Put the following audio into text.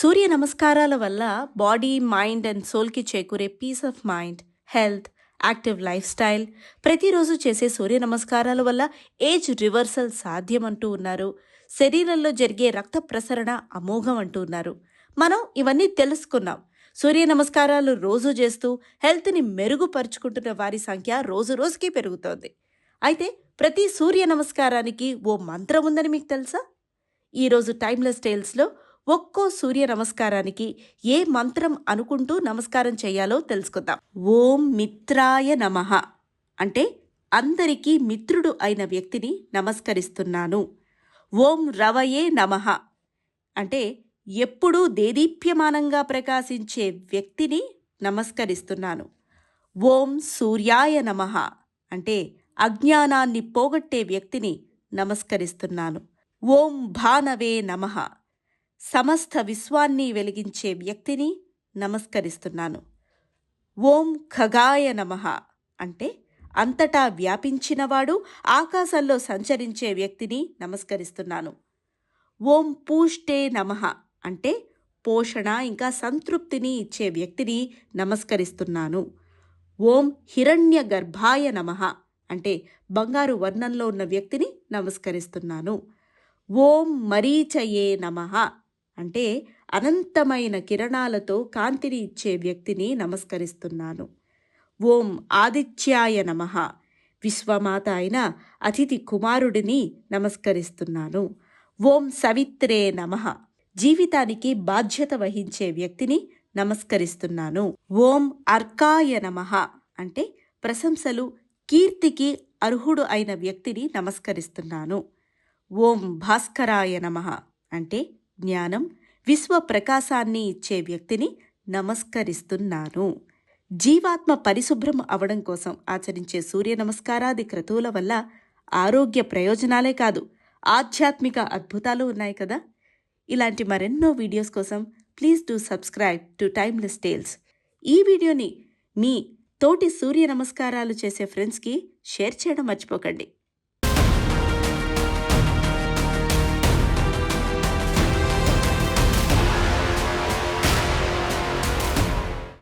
సూర్య నమస్కారాల వల్ల body mind and సోల్కి చేకూరే peace of mind health active lifestyle ప్రతిరోజు చేసే సూర్య నమస్కారాల వల్ల ఏజ్ రివర్సల్ సాధ్యం అంటూ ఉన్నారు. శరీరంలో జరిగే రక్త ప్రసరణ అమోఘం అంటూ ఉన్నారు. మనం ఇవన్నీ తెలుసుకున్నాం. సూర్య నమస్కారాలు రోజు చేస్తూ హెల్త్ని మెరుగుపరుచుకుంటున్న వారి సంఖ్య రోజు రోజుకి పెరుగుతోంది. అయితే ప్రతి సూర్య నమస్కారానికి ఓ మంత్రం ఉందని మీకు తెలుసా? ఈరోజు టైమ్లెస్ టైల్స్లో ఒక్కో సూర్య నమస్కారానికి ఏ మంత్రం అనుకుంటూ నమస్కారం చేయాలో తెలుసుకుందాం. ఓం మిత్రాయ నమః. అంటే అందరికీ మిత్రుడు అయిన వ్యక్తిని నమస్కరిస్తున్నాను. ఓం రవయే నమః. అంటే ఎప్పుడూ దేదీప్యమానంగా ప్రకాశించే వ్యక్తిని నమస్కరిస్తున్నాను. ఓం సూర్యాయ నమః. అంటే అజ్ఞానాన్ని పోగొట్టే వ్యక్తిని నమస్కరిస్తున్నాను. ఓం భానవే నమః. సమస్త విశ్వాన్ని వెలిగించే వ్యక్తిని నమస్కరిస్తున్నాను. ఓం ఖగాయ నమః. అంటే అంతటా వ్యాపించినవాడు ఆకాశంలో సంచరించే వ్యక్తిని నమస్కరిస్తున్నాను. ఓం పూష్టే నమః. అంటే పోషణ ఇంకా సంతృప్తిని ఇచ్చే వ్యక్తిని నమస్కరిస్తున్నాను. ఓం హిరణ్య గర్భాయ నమః. అంటే బంగారు వర్ణంలో ఉన్న వ్యక్తిని నమస్కరిస్తున్నాను. ఓం మరీచయే నమః. అంటే అనంతమైన కిరణాలతో కాంతిని ఇచ్చే వ్యక్తిని నమస్కరిస్తున్నాను. ఓం ఆదిత్యాయ నమః. విశ్వమాత అయిన అతిథి కుమారుడిని నమస్కరిస్తున్నాను. ఓం సవిత్రే నమః. జీవితానికి బాధ్యత వహించే వ్యక్తిని నమస్కరిస్తున్నాను. ఓం అర్కాయ నమః. అంటే ప్రశంసలు కీర్తికి అర్హుడు అయిన వ్యక్తిని నమస్కరిస్తున్నాను. ఓం భాస్కరాయ నమః. అంటే జ్ఞానం విశ్వ ప్రకాశాన్ని ఇచ్చే వ్యక్తిని నమస్కరిస్తున్నాను. జీవాత్మ పరిశుభ్రం అవడం కోసం ఆచరించే సూర్య నమస్కారాది క్రతువుల వల్ల ఆరోగ్య ప్రయోజనాలే కాదు ఆధ్యాత్మిక అద్భుతాలు ఉన్నాయి కదా? ఇలాంటి మరెన్నో వీడియోస్ కోసం please do subscribe to timeless tales. ఈ వీడియోని మీ తోటి సూర్య నమస్కారాలు చేసే ఫ్రెండ్స్కి షేర్ చేయడం మర్చిపోకండి.